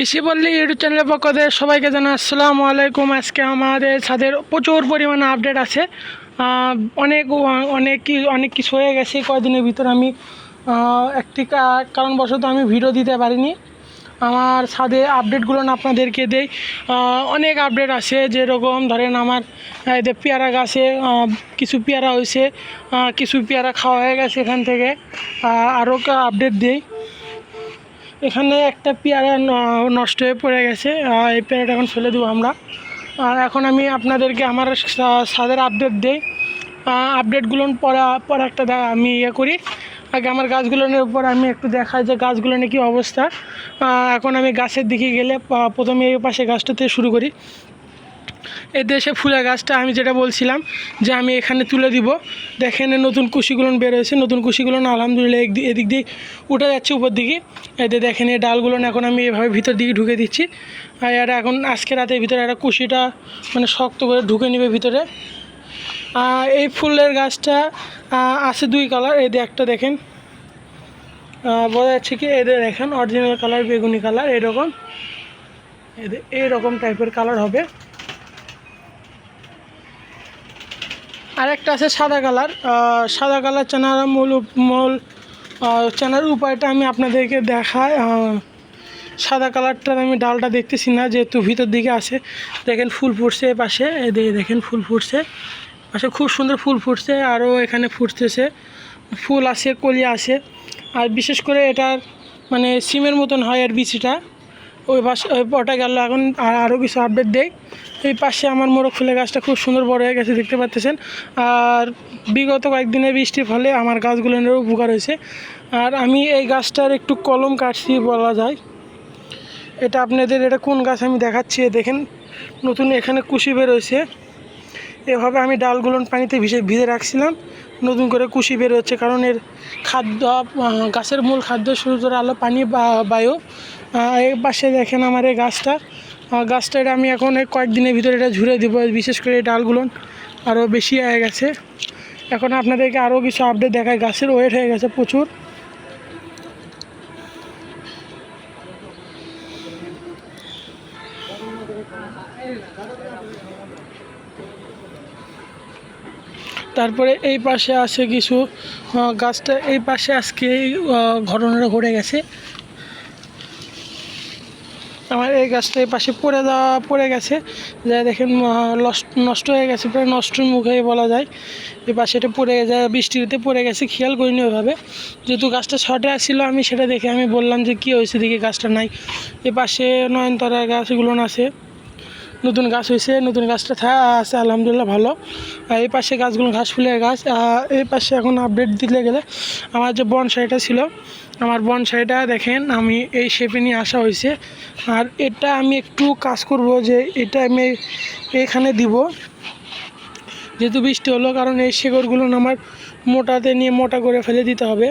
কৃষি বললি ইউটিউব চ্যানেলের পক্ষ থেকে সবাইকে জানা আসসালামু আলাইকুম। আজকে আমাদের ছাদের প্রচুর পরিমাণে আপডেট আছে। অনেক অনেক অনেক কিছু হয়ে গেছে। কয়েকদিনের ভিতর আমি একটি কারণবশত আমি ভিডিও দিতে পারিনি। আমার ছাদে আপডেটগুলো আপনাদেরকে দেই। অনেক আপডেট আছে। যেরকম ধরেন আমার যে পেয়ারা গাছে কিছু পেয়ারা হয়েছে। কিছু পেয়ারা খাওয়া হয়ে গেছে এখান থেকে। আরও আপডেট দিই। এখানে একটা পেয়ারা নষ্ট হয়ে পড়ে গেছে এই পেয়ারাটা এখন ফেলে দেবো আমরা। আর এখন আমি আপনাদেরকে আমার সাদের আপডেট দিই। আপডেটগুলো পরে পরে একটা আমি ইয়ে করি। আগে আমার গাছগুলোর উপর আমি একটু দেখাই যে গাছগুলো কী অবস্থা। এখন আমি গাছের দিকে গেলে প্রথমে এই পাশে গাছটাতে শুরু করি। এই দেশে ফুলের গাছটা আমি যেটা বলছিলাম যে আমি এখানে তুলে দিব। দেখেন নতুন কুশিগুলো বের হয়েছে, নতুন কুশিগুলো আলহামদুলিল্লাহ এদিক দিয়ে উঠে যাচ্ছে উপর দিকে। এতে দেখেন এই ডালগুলো এখন আমি এভাবে ভিতর দিকে ঢুকে দিচ্ছি। আর এটা এখন আজকে রাতের ভিতরে একটা কুশিটা মানে শক্ত করে ঢুকে নেবে ভিতরে। এই ফুলের গাছটা আছে দুই কালার, এই একটা দেখেন। বোঝা যাচ্ছে কি এদের দেখেন অরিজিনাল কালার বেগুনি কালার এরকম। এদের এইরকম টাইপের কালার হবে। আরেকটা আছে সাদা কালার। সাদা কালার চেনার মূল মূল চেনার উপায়টা আমি আপনাদেরকে দেখাই। সাদা কালারটার আমি ডালটা দেখতেছি না, যেহেতু ভিতর দিকে আছে। দেখেন ফুল ফুটছে পাশে যে দেখেন ফুল ফুটছে। পাশে খুব সুন্দর ফুল ফুটছে আরও এখানে ফুটতেছে। ফুল আছে, কলি আছে। আর বিশেষ করে এটার মানে সিমের মতন হয় আর বিচিটা। ওই পাশে ওটা গেল, এখন আর আরও কিছু আপডেট দেই। এই পাশে আমার মোরগ ফুলের গাছটা খুব সুন্দর বড় হয়ে গেছে, দেখতে পাচ্ছেন। আর বিগত কয়েকদিনের বৃষ্টির ফলে আমার গাছগুলোর উপকার হয়েছে। আর আমি এই গাছটার একটু কলম কাটছি বলা যায়। এটা আপনাদের, এটা কোন গাছ আমি দেখাচ্ছি দেখেন, নতুন এখানে কুশি বেরোয়েছে এভাবে আমি ডালগুলো পানিতে ভিজে ভিজে রাখছিলাম, নতুন করে কুশি বের হচ্ছে, কারণ এর খাদ্য গাছের মূল খাদ্য শুরু করে আলো পানি বায়ু। এই পাশে দেখেন আমার এই গাছটা। গাছটা আমি এখন কয়েকদিনের ভিতরে এটা ঝুড়ে দেবো, বিশেষ করে এই ডালগুলো আরও বেশি হয়ে গেছে। এখন আপনাদেরকে আরও কিছু আপডেট দেখায় গাছের ওয়েট হয়ে গেছে প্রচুর। তারপরে এই পাশে আছে কিছু গাছটা এই পাশে আজকে এই ঘটনাটা ঘটে গেছে। আমার এই গাছটা এই পাশে পড়ে যাওয়া, পড়ে গেছে। যা দেখেন নষ্ট হয়ে গেছে, প্রায় নষ্টের মুখে বলা যায়। এই পাশে এটা পড়ে যায় বৃষ্টিতে পড়ে গেছে, খেয়াল করিনি ওইভাবে। যেহেতু গাছটা শর্টে আসছিল আমি সেটা দেখে আমি বললাম যে, কী হয়েছে? দেখি গাছটা নাই। এ পাশে নয়নতারা গাছগুলো আছে। নতুন গাছ হয়েছে, নতুন গাছটা আছে, আলহামদুলিল্লাহ ভালো। এই পাশে গাছগুলো ঘাস ফুলের গাছ এই পাশে এখন আপডেট দিতে গেলে আমার যে বনসাইটা ছিল, আমার বনসাইটা দেখেন, আমি এই শেপে নিয়ে আসা হয়েছে। আর এটা আমি একটু কাজ করব যে এটা আমি এখানে দিব। যেহেতু বৃষ্টি হলো, কারণ এই শেকড়গুলো আমার মোটাতে নিয়ে মোটা করে ফেলে দিতে হবে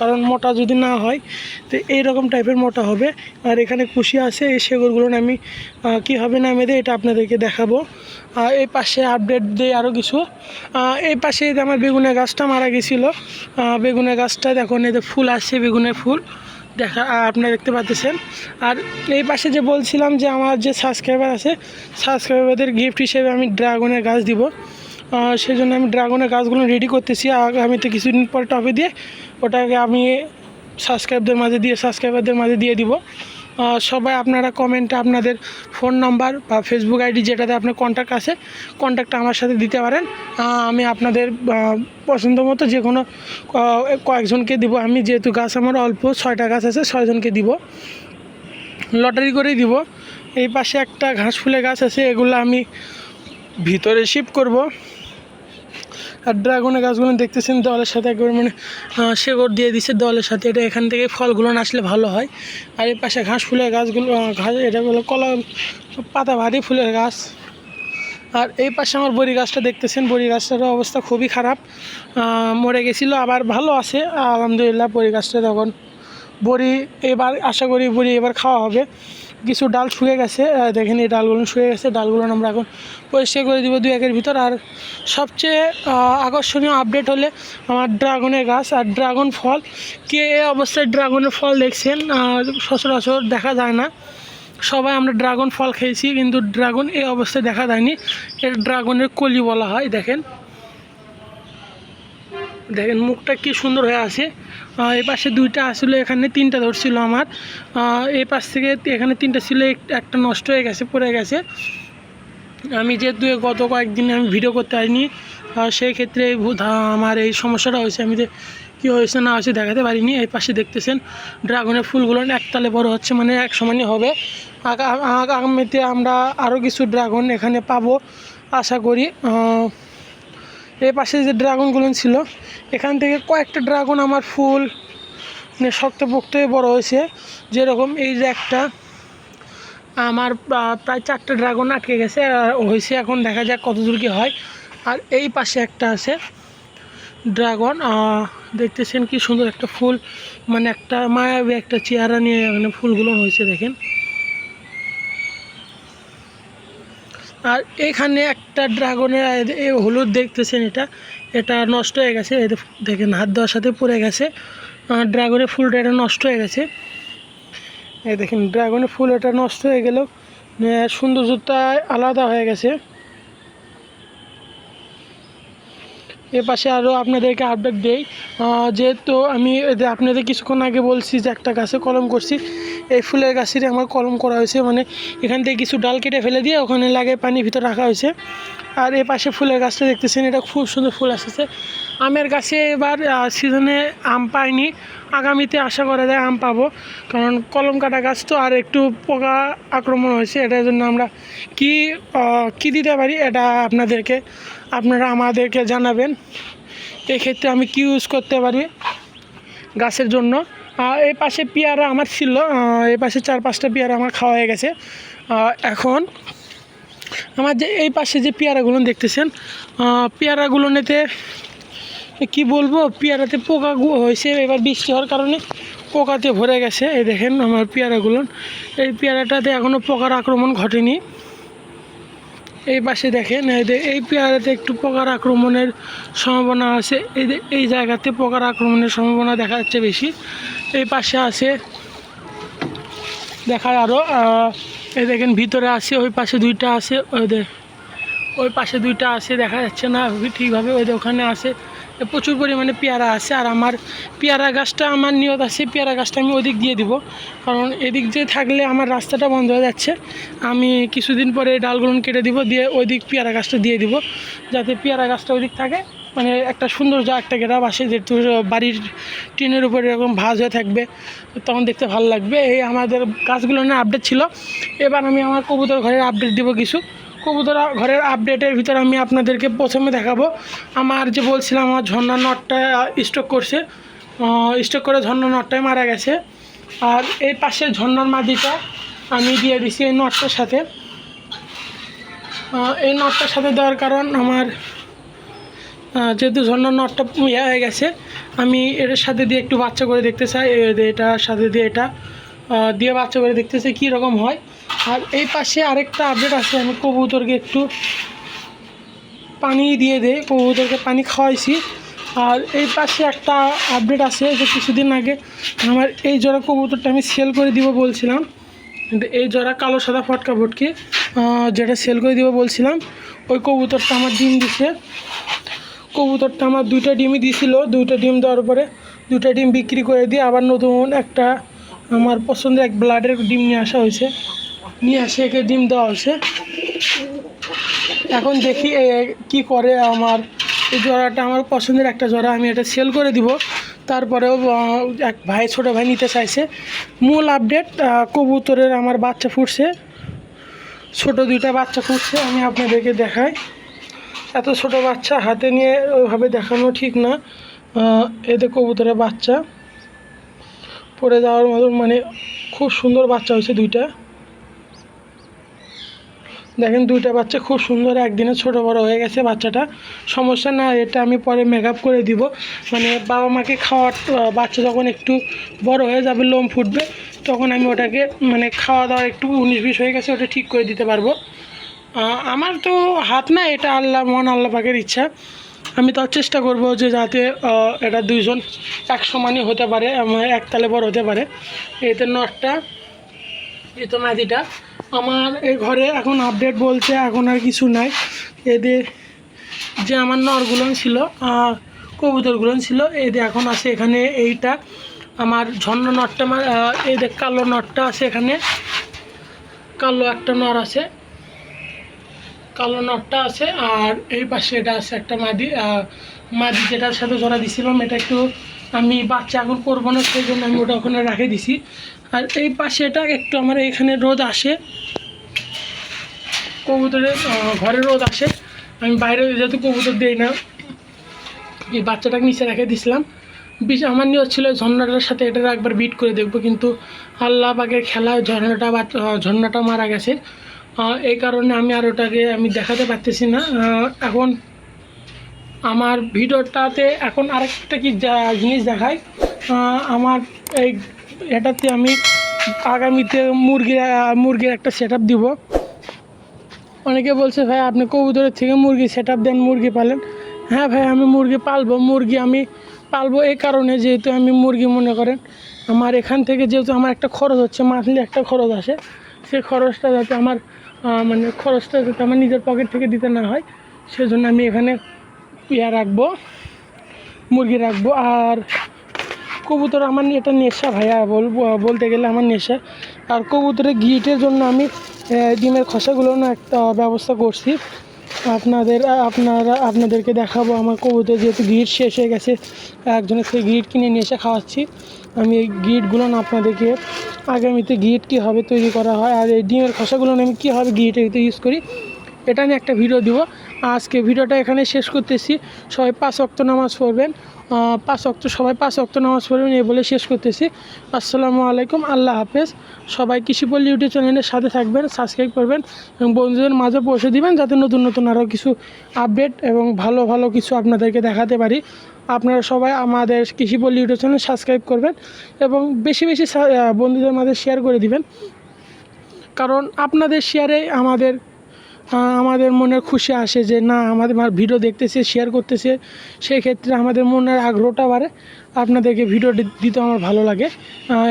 কারণ মোটা যদি না হয়, তো এইরকম টাইপের মোটা হবে। আর এখানে কুশি আছে, এই শেকড়গুলো আমি কীভাবে নামে দিই এটা আপনাদেরকে দেখাবো। এই পাশে আপডেট দিই আরও কিছু। এই পাশে আমার বেগুনের গাছটা মারা গেছিল। বেগুনের গাছটা দেখুন এতে ফুল আসছে বেগুনের ফুল। দেখা আপনারা দেখতে পাচ্ছেন। আর এই পাশে যে বলছিলাম যে আমার যে সাবস্ক্রাইবার আছে সাবস্ক্রাইবারদের গিফট হিসেবে আমি ড্রাগনের গাছ দিব। সেই জন্য আমি ড্রাগনের গাছগুলো রেডি করতেছি। আগামীতে কিছুদিন পর টপে দিয়ে ওটাকে আমি সাবস্ক্রাইবদের মাঝে দিয়ে সাবস্ক্রাইবারদের মাঝে দিয়ে দিব। সবাই আপনারা কমেন্টে আপনাদের ফোন নাম্বার বা ফেসবুক আইডি যেটাতে আপনার কন্ট্যাক্ট আছে কন্ট্যাক্টটা আমার সাথে দিতে পারেন। আমি আপনাদের পছন্দ মতো যে কোনো কয়েকজনকে দিব। আমি যেহেতু গাছ আমার অল্প, ছয়টা গাছ আছে, ছয়জনকে দিব। লটারি করেই দিব। এই পাশে একটা ঘাস ফুলের গাছ আছে, এগুলো আমি ভিতরে শিফট করব। আর ড্রাগনের গাছগুলো দেখতেছেন, দলের সাথে একবার মানে শেকড় দিয়ে দিচ্ছে দলের সাথে। এটা এখান থেকে ফলগুলো আসলে ভালো হয়। আর এই পাশে ঘাস ফুলের গাছগুলো ঘাস, এটা হলো কলা পাতা ভারী ফুলের গাছ। আর এই পাশে আমার বড়ি গাছটা দেখতেছেন, বড়ি গাছটারও অবস্থা খুবই খারাপ। মরে গেছিল, আবার ভালো আছে। আলহামদুলিল্লাহ, বড়ি গাছটা তখন, বড়ি এবার, আশা করি বড়ি এবার খাওয়া হবে। কিছু ডাল শুয়ে গেছে দেখেন এই ডালগুলো শুয়ে গেছে, ডালগুলো আমরা এখন পরিষ্কার করে দিব দু একের ভিতর। আর সবচেয়ে আকর্ষণীয় আপডেট হলে আমার ড্রাগনের গাছ আর ড্রাগন ফল। কে এই অবস্থায় ড্রাগনের ফল দেখছেন সচরাচর দেখা যায় না। সবাই আমরা ড্রাগন ফল খেয়েছি, কিন্তু ড্রাগন এই অবস্থায় দেখা যায়নি। এর ড্রাগনের কলি বলা হয়, দেখেন। দেখেন, মুখটা কি সুন্দর হয়ে আছে। এই পাশে দুইটা আসলে, এখানে তিনটা ধরছিল আমার। এই পাশ থেকে এখানে তিনটা ছিল একটা নষ্ট হয়ে গেছে, পড়ে গেছে। আমি যেহেতু এ গত কয়েকদিন আমি ভিডিও করতে পারিনি সেই ক্ষেত্রে আমার এই সমস্যাটা হয়েছে। আমি যে কী হয়েছে না হয়েছে দেখাতে পারিনি। এই পাশে দেখতেছেন, ড্রাগনের ফুলগুলো একতালে বড় হচ্ছে মানে এক সমানই হবে। আগা- আগা- আগামীতে আমরা আরও কিছু ড্রাগন এখানে পাবো, আশা করি। এই পাশে যে ড্রাগনগুলো ছিল, এখান থেকে কয়েকটা ড্রাগন আমার ফুল মানে শক্তপোক্ত বড় হয়েছে। যেরকম এই যে একটা, আমার প্রায় চারটে ড্রাগন আটকে গেছে, আর হয়েছে এখন দেখা যাক কত দূর কি হয়। আর এই পাশে একটা আছে ড্রাগন দেখতেছেন কি সুন্দর একটা ফুল মানে একটা মায়াবী একটা চেহারা নিয়ে মানে ফুলগুলো হয়েছে, দেখেন। আর এখানে একটা ড্রাগনের এ- হলুদ দেখতেছেন এটা এটা নষ্ট হয়ে গেছে দেখেন হাত দেওয়ার সাথে পড়ে গেছে। ড্রাগনের ফুলটা এটা নষ্ট হয়ে গেছে। এই দেখেন, ড্রাগনের ফুল এটা নষ্ট হয়ে গেল। সৌন্দর্যতা আলাদা হয়ে গেছে। এ পাশে আরও আপনাদেরকে আপডেট দেই। যেহেতু আমি আপনাদের কিছুক্ষণ আগে বলছি যে একটা গাছে কলম করছি এই ফুলের গাছেরই আমার কলম করা হয়েছে মানে এখান থেকে কিছু ডাল কেটে ফেলে দিয়ে ওখানে লাগে পানির ভিতর রাখা হয়েছে। আর এ পাশে ফুলের গাছটা দেখতেছেন, এটা খুব সুন্দর ফুল আসতেছে। আমের গাছে এবার সিজনে আম পাইনি। আগামীতে আশা করা যায় আম পাবো, কারণ কলম কাটা গাছ তো আর একটু পোকা আক্রমণ হয়েছে, এটার জন্য আমরা কি কি দিতে পারি এটা আপনাদেরকে, আপনারা আমাদেরকে জানাবেন। এক্ষেত্রে আমি কি ইউজ করতে পারি গাছের জন্য? এই পাশে পেয়ারা আমার ছিল এই পাশে চার পাঁচটা পেয়ারা আমার খাওয়া হয়ে গেছে। এখন আমার যে এই পাশে যে পেয়ারাগুলো দেখতেছেন পেয়ারাগুলো নিতে, কি বলব, পেয়ারাতে পোকা হয়েছে, এবার বৃষ্টি হওয়ার কারণে পোকাতে ভরে গেছে। এই দেখেন আমার পেয়ারাগুলো। এই পেয়ারাটাতে এখনও পোকার আক্রমণ ঘটেনি। এই পাশে দেখেন, এই এই পেয়ারাতে একটু পোকার আক্রমণের সম্ভাবনা আছে। এই এই জায়গাতে পোকার আক্রমণের সম্ভাবনা দেখা যাচ্ছে বেশি। এই পাশে আছে, দেখায় আরও এই দেখেন ভিতরে আছে, ওই পাশে দুইটা আছে, ওই ওই পাশে দুইটা আছে, দেখা যাচ্ছে না ঠিকভাবে, ওই ওখানে আছে। প্রচুর পরিমাণে পেয়ারা আছে আর আমার পেয়ারা গাছটা আমার নিয়ত আছে, পেয়ারা গাছটা আমি ওদিক দিয়ে দিব। কারণ এদিক দিয়ে থাকলে আমার রাস্তাটা বন্ধ হয়ে যাচ্ছে। আমি কিছুদিন পরে ডালগুলো কেটে দিব, দিয়ে ওইদিক পেয়ারা গাছটা দিয়ে দিব। যাতে পেয়ারা গাছটা ওইদিক থাকে। মানে একটা সুন্দর যা একটা গেরাব আসে, যেহেতু বাড়ির টিনের উপরে এরকম ভাঁজ হয়ে থাকবে, তখন দেখতে ভালো লাগবে। এই আমাদের গাছগুলো না আপডেট ছিল। এবার আমি আমার কবুতর ঘরের আপডেট দিব কিছু। কবুতর ঘরের আপডেটের ভিতরে আমি আপনাদেরকে প্রথমে দেখাবো। আমার যে বলছিলাম, আমার ঝর্ণার নটটা স্টক করছে। স্টক করে ঝর্ণার নটটাই মারা গেছে। আর এই পাশে ঝর্ণার মাদিটা আমি দিয়ে দিছি এই নটটার সাথে। এই নটটার সাথে দেওয়ার কারণ আমার যেহেতু ঝর্ণার নটটা ইয়ে হয়ে গেছে, আমি এটার সাথে দিয়ে একটু বাচ্চা করে দেখতে চাই এটার সাথে দিয়ে এটা দিয়ে বাচ্চা করে দেখতে চাই, কী রকম হয়। আর এই পাশে আরেকটা আপডেট আছে, আমি কবুতরকে একটু পানি দিয়ে দেই কবুতরকে পানি খাওয়াইছি। আর এই পাশে একটা আপডেট আছে, যে কিছুদিন আগে আমার এই জোড়া কবুতরটা আমি সেল করে দিব বলছিলাম। কিন্তু এই জোড়া কালো সাদা ফটকা ফটকি যেটা সেল করে দিব বলছিলাম, ওই কবুতরটা আমার ডিম দিছে। কবুতরটা আমার দুইটা ডিমই দিছিল, দুইটা ডিম দেওয়ার পরে দুইটা ডিম বিক্রি করে দিয়ে আবার নতুন একটা আমার পছন্দের এক ব্লাডের ডিম নিয়ে আসা হয়েছে। নিয়ে আসে, একে ডিম দেওয়া হয়েছে এখন দেখি কি করে আমার। এই জোড়াটা আমার পছন্দের একটা জোড়া আমি এটা সেল করে দিব। তারপরেও এক ভাই, ছোটো ভাই নিতে চাইছে। মূল আপডেট কবুতরের আমার বাচ্চা ফুটছে। ছোট দুইটা বাচ্চা ফুটছে, আমি আপনাদেরকে দেখাই। এত ছোট বাচ্চা, হাতে নিয়ে ওইভাবে দেখানো ঠিক না। এতে কবুতরের বাচ্চা। পড়ে যাওয়ার মতন মানে খুব সুন্দর বাচ্চা হয়েছে দুইটা। দেখেন দুইটা বাচ্চা খুব সুন্দর, একদিনে ছোট বড় হয়ে গেছে বাচ্চাটা। সমস্যা না, এটা আমি পরে মেকআপ করে দিব। মানে বাবা মাকে খাওয়ার বাচ্চা যখন একটু বড় হয়ে যাবে, লোম ফুটবে, তখন আমি ওটাকে মানে খাওয়া দাওয়া একটু উনিশ বিশ হয়ে গেছে, ওটা ঠিক করে দিতে পারব। আমার তো হাত না, এটা আল্লাহ মন আল্লাহ পাকের ইচ্ছা। আমি তার চেষ্টা করব যে যাতে এটা দুইজন এক সমানই হতে পারে আমার একতালে বড় হতে পারে। এতে নটটা, এই তো মাদিটা আমার এই ঘরে এখন আপডেট বলতে এখন আর কিছু নাই। এদের যে আমার নরগুলো ছিল আহ, কবুতরগুলো ছিল এদের এখন আছে এখানে এইটা। আমার ঝর্ণ নটটা আমার দেখ কালো নটটা আছে এখানে। কালো একটা নর আছে। কালো নটটা আছে আর এই পাশে এটা আছে একটা মাদি মাদি যেটার সাথে জোড়া দিছিলাম এটা একটু আমি বাচ্চা এখন করব না, সেই জন্য আমি ওটা ওখানে রেখে দিছি। আর এই পাশে এটা একটু আমার এখানে রোদ আসে। কবুতরের ঘরে রোদ আসে। আমি বাইরে যেহেতু কবুতর দিই না, এই বাচ্চাটাকে নিচে রেখে দিছিলাম। বিশ আমার নিয়ে হচ্ছিল ঝর্ণাটার সাথে এটা একবার বিট করে দেখব, কিন্তু আল্লাহ বাগের খেলায় ঝর্ণাটা বা ঝর্ণাটা মারা গেছে। এই কারণে আমি আর ওটাকে আমি দেখাতে পারতেছি না। এখন আমার ভিডিওটাতে এখন আরেকটা কি জিনিস দেখাই আমার এই এটাতে আমি আগামীতে মুরগির মুরগির একটা সেট আপ দিব। অনেকে বলছে, ভাই, আপনি কবুতরের থেকে মুরগি সেট আপ দেন, মুরগি পালেন। হ্যাঁ ভাই, আমি মুরগি পালবো, মুরগি আমি পালবো এই কারণে যেহেতু আমি মুরগি মনে করেন। আমার এখান থেকে যেহেতু আমার একটা খরচ হচ্ছে, মান্থলি একটা খরচ আসে সেই খরচটা যাতে আমার মানে খরচটা যাতে আমার নিজের পকেট থেকে দিতে না হয়, সেজন্য আমি এখানে ইয়া রাখব, মুরগি রাখব আর কবুতর আমার এটা নেশা ভাইয়া বলতে গেলে আমার নেশা। আর কবুতরের গিটের জন্য আমি ডিমের খসাগুলো না একটা ব্যবস্থা করছি। আপনাদের, আপনারা, আপনাদেরকে দেখাবো আমার কবুতর যেহেতু গিট শেষ হয়ে গেছে, একজনের থেকে গিট কিনে নিয়ে এসে খাওয়াচ্ছি। আমি এই গিটগুলো না আপনাদেরকে আগামীতে গিট কীভাবে তৈরি করা হয় আর এই ডিমের খসাগুলো আমি কীভাবে গিট ইউজ করি, এটা নিয়ে একটা ভিডিও দিব। আজকে ভিডিওটা এখানে শেষ করতেছি। সবাই পাঁচ অক্ত নামাজ পড়বেন। পাঁচ অক্ত সবাই পাঁচ অক্ত নামাজ পড়বেন এই বলে শেষ করতেছি। আসসালামু আলাইকুম, আল্লাহ হাফেজ। সবাই কৃষিপল্লী ইউটিউব চ্যানেলের সাথে থাকবেন সাবস্ক্রাইব করবেন এবং বন্ধুদের মাঝে পৌঁছে দিবেন যাতে নতুন নতুন আরও কিছু আপডেট এবং ভালো ভালো কিছু আপনাদেরকে দেখাতে পারি। আপনারা সবাই আমাদের কৃষিপল্লী ইউটিউব চ্যানেল সাবস্ক্রাইব করবেন এবং বেশি বেশি বন্ধুদের মাঝে শেয়ার করে দিবেন। কারণ আপনাদের শেয়ারে আমাদের আমাদের মনে খুশি আসে যে না, আমাদের ভিডিও দেখতেছে শেয়ার করতেছে। সেই ক্ষেত্রে আমাদের মনের আগ্রহটা বাড়ে। আপনাদেরকে ভিডিও দিতে আমার ভালো লাগে।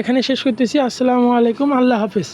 এখানে শেষ করতেছি। আসসালামু আলাইকুম। আল্লাহ হাফেজ।